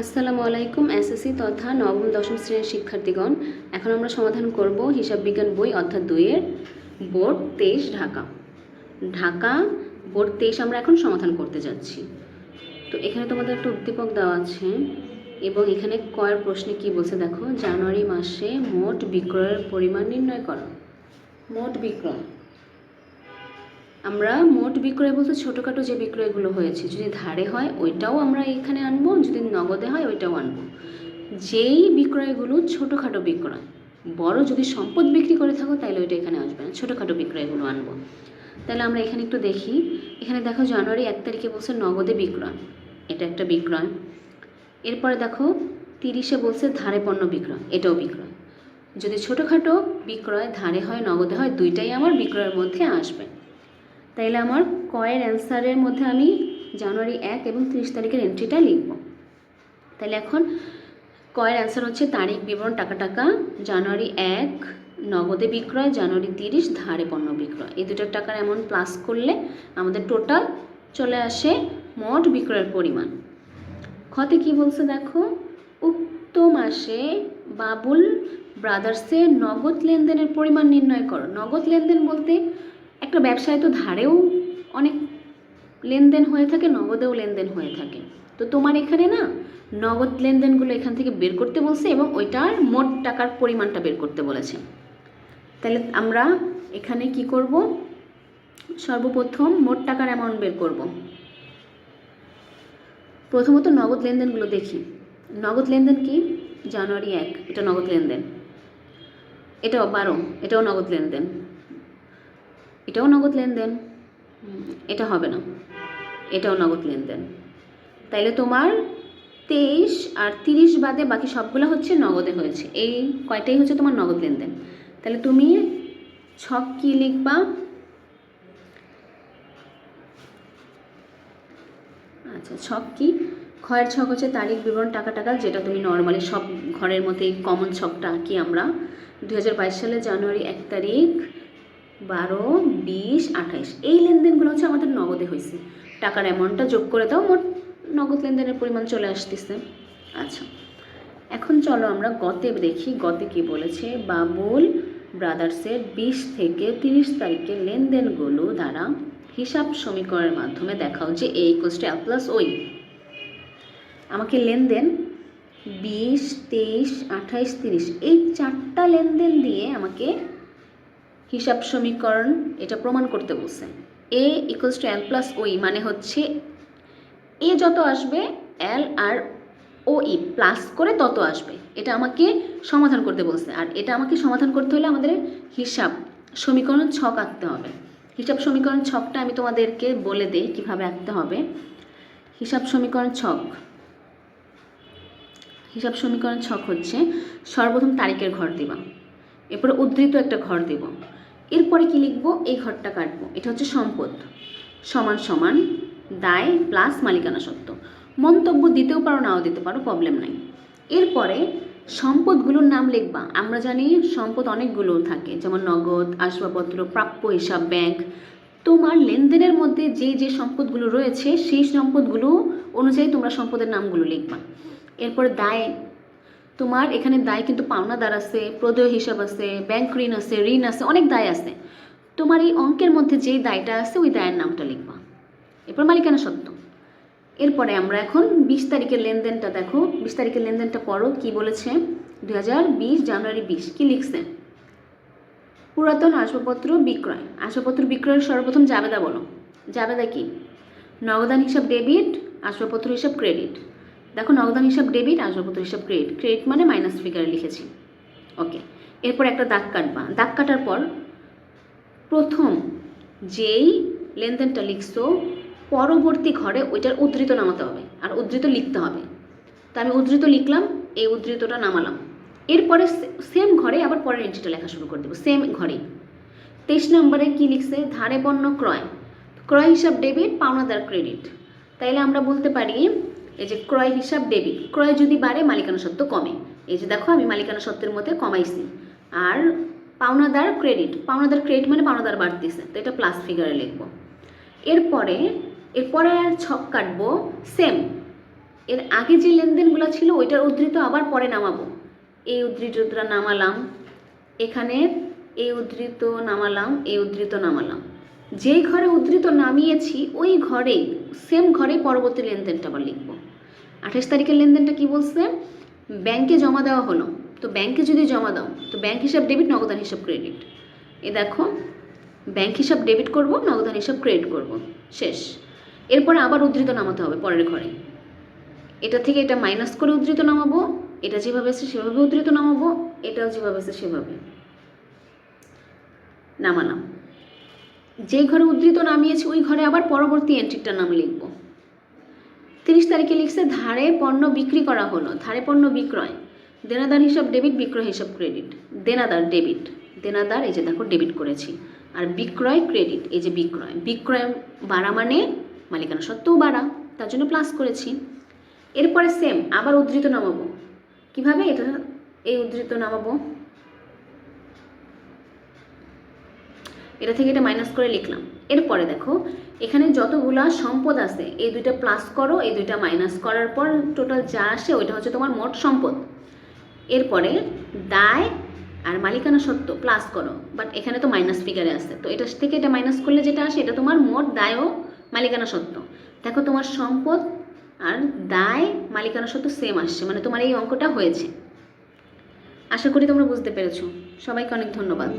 আসসালামু আলাইকুম এসএসসি তথা নবম দশম শ্রেণির শিক্ষার্থীগণ। এখন আমরা সমাধান করব হিসাব বিজ্ঞান বই অর্থাৎ দুইয়ের। বোর্ড তেইশ, ঢাকা। ঢাকা, বোর্ড তেইশ আমরা এখন সমাধান করতে যাচ্ছি। তো এখানে তোমাদের একটা উদ্দীপক দেওয়া আছে এবং এখানে কয়ের প্রশ্নে কি বলছে দেখো, জানুয়ারি মাসে মোট বিক্রয়ের পরিমাণ নির্ণয় করো। মোট বিক্রয়। আমরা মোট বিক্রয় বলতে ছোটোখাটো যে বিক্রয়গুলো হয়েছে, যদি ধারে হয় ওইটাও আমরা এখানে আনব, যদি নগদে হয় ওইটাও আনব। যেই বিক্রয়গুলো ছোটোখাটো বিক্রয়, বড় যদি সম্পদ বিক্রি করে থাকো তাহলে ওইটা এখানে আসবে না, ছোটোখাটো বিক্রয়গুলো আনব। তাহলে আমরা এখানে একটু দেখি, এখানে দেখো জানুয়ারি এক তারিখে বলছে নগদে বিক্রয়, এটা একটা বিক্রয়। এরপরে দেখো তিরিশে বলছে ধারে পণ্য বিক্রয়, এটাও বিক্রয়। যদি ছোটোখাটো বিক্রয় ধারে হয় নগদে হয় দুইটাই আমার বিক্রয়ের মধ্যে আসবে। তাইলে আমার কয়ের অ্যান্সারের মধ্যে আমি জানুয়ারি এক এবং তিরিশ তারিখের এন্ট্রিটা লিখব। তাহলে এখন কয়ের অ্যান্সার হচ্ছে তারিখ, বিবরণ, টাকা টাকা, জানুয়ারি এক, নগদে বিক্রয়, জানুয়ারি তিরিশ, ধারে পণ্য বিক্রয়। এই দুটোর টাকার এমন প্লাস করলে আমাদের টোটাল চলে আসে মোট বিক্রয়ের পরিমাণ। ক্ষতে কি বলছে দেখো? উক্ত মাসে বাবুল ব্রাদার্সের নগদ লেনদেনের পরিমাণ নির্ণয় করো। নগদ লেনদেন বলতে একটা ব্যবসায় তো ধারেও অনেক লেনদেন হয়ে থাকে, নগদেও লেনদেন হয়ে থাকে। তো তোমার এখানে না নগদ লেনদেনগুলো এখান থেকে বের করতে বলছে এবং ওইটার মোট টাকার পরিমাণটা বের করতে বলেছে। তাহলে আমরা এখানে কি করব? সর্বপ্রথম মোট টাকার অ্যামাউন্ট বের করব। প্রথমত নগদ লেনদেনগুলো দেখি। নগদ লেনদেন কি? জানুয়ারি এক, এটা নগদ লেনদেন। এটাও বারো, এটাও নগদ লেনদেন। এটাও নগদ লেনদেন। এটা হবে না। এটাও নগদ লেনদেন। তাইলে তোমার তেইশ আর তিরিশ বাদে বাকি সবগুলো হচ্ছে নগদে হয়েছে। এই কয়টাই হচ্ছে তোমার নগদ লেনদেন। তাহলে তুমি ছক কি লিখবা? আচ্ছা ছক কি? ক্ষয়ের ছক হচ্ছে তারিখ, বিবরণ, টাকা টাকা, যেটা তুমি নর্মালি সব ঘরের মধ্যে কমন ছকটা আঁকি আমরা। দু সালে জানুয়ারি এক তারিখ বারো, বিশ, আঠাইশ। এই লেনদেনগুলো হচ্ছে আমাদের নগদে হয়েছে টাকার অ্যামাউন্টটা যোগ করে দাও, মোট নগদ লেনদেনের পরিমাণ চলে আসতেছে। আচ্ছা এখন চলো আমরা গতে দেখি, গতে কি বলেছে? বাবুল ব্রাদার্সের বিশ থেকে তিরিশ তারিখের লেনদেনগুলো দ্বারা হিসাব সমীকরণের মাধ্যমে দেখাও যে এ ইকোয়াস টু প্লাস ওই। আমাকে লেনদেন বিশ, তেইশ, আঠাইশ, তিরিশ, এই চারটা লেনদেন দিয়ে আমাকে হিসাব সমীকরণ এটা প্রমাণ করতে বলছে। A equals to L plus ওই মানে হচ্ছে এ যত আসবে এল আর ও ই প্লাস করে তত আসবে। এটা আমাকে সমাধান করতে বলছে। আর এটা আমাকে সমাধান করতে হলে আমাদের হিসাব সমীকরণ ছক আঁকতে হবে। হিসাব সমীকরণ ছকটা আমি তোমাদেরকে বলে দিই কীভাবে আঁকতে হবে। হিসাব সমীকরণ ছক। হিসাব সমীকরণ ছক হচ্ছে সর্বপ্রথম তারিখের ঘর দিবা। এরপরে উদ্ধৃত একটা ঘর দেব। এরপরে কি লিখব? এই ঘরটা কাটবো। এটা হচ্ছে সম্পদ। সমান সমান দায় প্লাস মালিকানা সত্ত্ব। মন্তব্য দিতেও পারো, নাও দিতে পারো প্রবলেম নাই। এরপরে সম্পদগুলোর নাম লিখবা। আমরা জানি সম্পদ অনেকগুলো থাকে, যেমন নগদ, আসবাবপত্র, প্রাপ্য হিসাব ব্যাংক তোমার লেনদেনের মধ্যে যে যে সম্পদগুলো রয়েছে, সেই সম্পদগুলো অনুযায়ী তোমরা সম্পদের নামগুলো লিখবা। এরপরে দায় তোমার এখানে দায় কিন্তু পাওনাদার আছে, প্রদেয় হিসাব আছে ব্যাংক ঋণ আছে ঋণ আছে, অনেক দায় আছে। তোমার এই অঙ্কের মধ্যে যেই দায়টা আছে, ওই দায়ের নামটা লিখবা। এরপর মালিকানা সত্ত্ব এরপরে আমরা এখন বিশ তারিখের লেনদেনটা দেখো। বিশ তারিখের লেনদেনটা পড়ো, কি বলেছে? দু হাজার বিশ, জানুয়ারি বিশ, কি লিখছে? পুরাতন আসবাবপত্র বিক্রয়। আসবাবপত্র বিক্রয়ের সর্বপ্রথম জাবেদা বলো। জাবেদা কি? নগদান হিসাব ডেবিট আসবাবপত্র হিসাব ক্রেডিট দেখো নগদান হিসাব ডেবিট আসবাবপত্র হিসাব ক্রেডিট ক্রেডিট মানে মাইনাস ফিগারে লিখেছি। ওকে এরপর একটা দাগ কাটবা। দাগ কাটার পর প্রথম যেই লেনদেনটা লিখছো, পরবর্তী ঘরে ওইটার উদ্ধৃত নামাতে হবে আর উদ্ধৃত লিখতে হবে। তো আমি উদ্ধৃত লিখলাম, এই উদ্ধৃতটা নামালাম। এরপরে সেম ঘরে আবার পরের এন্ট্রিটা লেখা শুরু করে দেবো সেম ঘরেই। তেইশ নম্বরে কি লিখছে? ধারে পণ্য ক্রয়। ক্রয় হিসাব ডেবিট পাওনাদার ক্রেডিট তাইলে আমরা বলতে পারি এই যে ক্রয় হিসাব ডেবিট, ক্রয় যদি বাড়ে, মালিকানা সত্ত্ব কমে। এই যে দেখো, আমি মালিকানা সত্ত্বের মধ্যে কমাইছি। আর পাওনাদার ক্রেডিট পাওনাদার ক্রেডিট মানে পাওনাদার বাড়তেছে, তো এটা প্লাস ফিগারে লিখব। এরপরে এরপরে আর ছক কাটবো সেম এর আগে যে লেনদেনগুলো ছিল, ওইটার উদ্ধৃত আবার পরে নামাবো। এই উদ্ধৃতটা নামালাম। এখানে এই উদ্ধৃত নামালাম, এই উদ্ধৃত নামালাম। যেই ঘরে উদ্ধৃত নামিয়েছি, ওই ঘরেই সেম ঘরে পরবর্তী লেনদেনটা আবার লিখব। আঠাশ তারিখের লেনদেনটা কি বলছে? ব্যাংকে জমা দেওয়া হলো। তো ব্যাংকে যদি জমা দাও, তো ব্যাংক হিসাব ডেবিট নগদান হিসাব ক্রেডিট এ দেখো, ব্যাংক হিসাব ডেবিট করব নগদান হিসাব ক্রেডিট করব। শেষ। এরপরে আবার উদ্ধৃত নামাতে হবে পরের ঘরে। এটা থেকে এটা মাইনাস করে উদ্ধৃত নামাবো, এটা যেভাবে আছে সেভাবে উদ্ধৃত নামাবো, এটাও যেভাবে আছে সেভাবে নামালাম। যে ঘরে উদ্ধৃত নামিয়েছি, ওই ঘরে আবার পরবর্তী এন্ট্রিটার নাম লিখব। তিরিশ তারিখে লিখছে, ধারে পণ্য বিক্রি করা হলো। ধারে পণ্য বিক্রয়। দেনাদার হিসাব, ডেবিট, বিক্রয় হিসাব, ক্রেডিট। দেনাদার, ডেবিট। দেনাদার, এই যে দেখো, ডেবিট করেছি। আর বিক্রয়, ক্রেডিট, এই যে বিক্রয়। বিক্রয় বাড়া মানে মালিকানা সত্ত্বেও বাড়া, তার জন্য প্লাস করেছি। এরপরে সেম আবার উদ্ধৃত নামাবো। কীভাবে? এটা এই উদ্ধৃত নামাবো। এটা থেকে এটা মাইনাস করে লিখলাম। এরপরে দেখো, এখানে যতগুলা সম্পদ আছে, এই দুইটা প্লাস করো, এই দুইটা মাইনাস করার পর টোটাল যা আসে ওইটা হচ্ছে তোমার মোট সম্পদ। এরপরে দায় আর মালিকানা সত্ত্ব প্লাস করো বাট এখানে তো মাইনাস ফিগারে আসে তো এটা থেকে এটা মাইনাস করলে যেটা আসে, এটা তোমার মোট দায় ও মালিকানা সত্ত্ব। দেখো তোমার সম্পদ আর দায়, মালিকানা সত্ত্ব সেম আসছে মানে তোমার এই অঙ্কটা হয়েছে। আশা করি তোমরা বুঝতে পেরেছ। সবাইকে অনেক ধন্যবাদ।